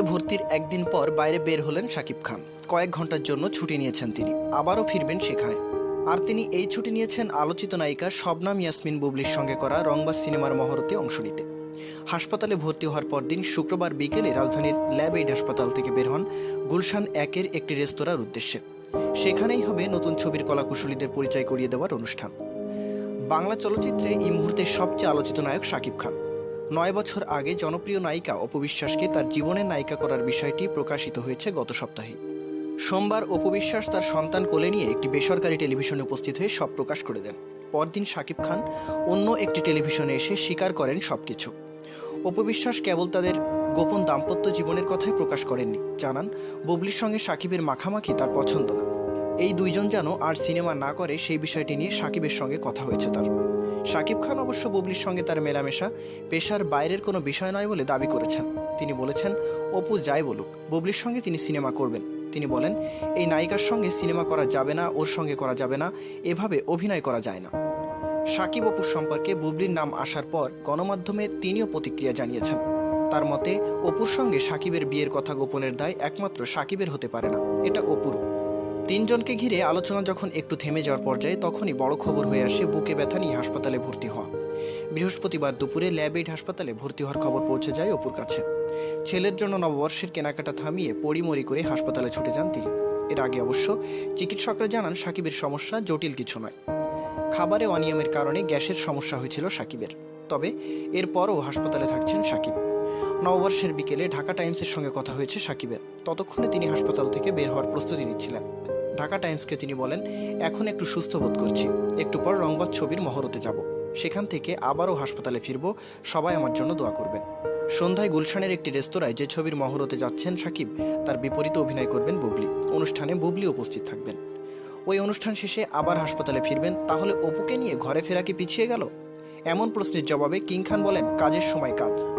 হাসপাতালে ভর্তির একদিন পর বাইরে বের হলেন শাকিব খান। কয়েক ঘণ্টার জন্য ছুটি নিয়েছেন তিনি। আবারও ফিরবেন সেখানে। আর তিনি এই ছুটি নিয়েছেন আলোচিত নায়িকা শবনাম ইয়াসমিন বুবলির সঙ্গে করা রংবাজ সিনেমার মহরতে অংশ নিতে। হাসপাতালে ভর্তি হওয়ার পর দিন শুক্রবার বিকেলে রাজধানীর ল্যাব এইড হাসপাতাল থেকে বের হন গুলশান একের একটি রেস্তোরাঁর উদ্দেশ্যে। সেখানেই হবে নতুন ছবির কলাকুশলীদের পরিচয় করিয়ে দেওয়ার অনুষ্ঠান। বাংলা চলচ্চিত্রে এই মুহূর্তে সবচেয়ে আলোচিত নায়ক শাকিব খান। নয় বছর আগে জনপ্রিয় নায়িকা অপবিশ্বাসকে তার জীবনের নায়িকা করার বিষয়টি প্রকাশিত হয়েছে গত সপ্তাহে। সোমবার অপবিশ্বাস তার সন্তান কোলে নিয়ে একটি বেসরকারি টেলিভিশনে উপস্থিত হয়ে সব প্রকাশ করে দেন। পরদিন শাকিব খান অন্য একটি টেলিভিশনে এসে স্বীকার করেন সব সবকিছু। অপবিশ্বাস কেবল তাদের গোপন দাম্পত্য জীবনের কথাই প্রকাশ করেননি। জানান, বুবলির সঙ্গে সাকিবের মাখামাখি তার পছন্দ না। এই দুইজন যেন আর সিনেমা না করে সেই বিষয়টি নিয়ে সাকিবের সঙ্গে কথা হয়েছে তার। সাকিব খান অবশ্য বুবলির সঙ্গে তার মেলামেশা, পেশার বাইরের কোনো বিষয় নয় বলে দাবি করেছেন। তিনি বলেছেন, অপু যাই বলুক, বুবলির সঙ্গে তিনি সিনেমা করবেন। তিনি বলেন, এই নায়িকার সঙ্গে সিনেমা করা যাবে না, ওর সঙ্গে করা যাবে না, এভাবে অভিনয় করা যায় না। সাকিব অপুর সম্পর্কে বুবলির নাম আসার পর গণমাধ্যমে তিনিও প্রতিক্রিয়া জানিয়েছেন। তার মতে, অপুর সঙ্গে সাকিবের বিয়ের কথা গোপনের দায় একমাত্র সাকিবের হতে পারে না, এটা অপুর তিনজনকে ঘিরে আলোচনা যখন একটু থেমে যাওয়ার পর্যায়ে তখনই বড় খবর হয়ে আসে বুকে ব্যথা নিয়ে হাসপাতালে ভর্তি হওয়া। বৃহস্পতিবার দুপুরে ল্যাবেড হাসপাতালে ভর্তি হওয়ার খবর পৌঁছে যায় অপুর কাছে। ছেলের জন্য নববর্ষের কেনাকাটা থামিয়ে পড়িমড়ি করে হাসপাতালে ছুটে যান তিনি। এর আগে অবশ্য চিকিৎসকরা জানান সাকিবের সমস্যা জটিল কিছু নয়। খাবারে অনিয়মের কারণে গ্যাসের সমস্যা হয়েছিল সাকিবের। তবে এরপরও হাসপাতালে থাকছেন সাকিব। নববর্ষের বিকেলে ঢাকা টাইমসের সঙ্গে কথা হয়েছে সাকিবের। ততক্ষণে তিনি হাসপাতাল থেকে বের হওয়ার প্রস্তুতি নিচ্ছিলেন। ঢাকা টাইমসকে তিনি বলেন, এখন একটু সুস্থ বোধ করছি। একটু পর রংবাদ ছবির মহরতে যাব। সেখান থেকে আবারও হাসপাতালে ফিরব। সবাই আমার জন্য দোয়া করবেন। সন্ধ্যায় গুলশানের একটি রেস্তোরাঁয় যে ছবির মহরতে যাচ্ছেন সাকিব, তার বিপরীতে অভিনয় করবেন বুবলি। অনুষ্ঠানে বুবলি উপস্থিত থাকবেন। ওই অনুষ্ঠান শেষে আবার হাসপাতালে ফিরবেন। তাহলে অপুকে নিয়ে ঘরে ফেরা কি পিছিয়ে গেল? এমন প্রশ্নের জবাবে কিং খান বলেন, কাজের সময় কাজ।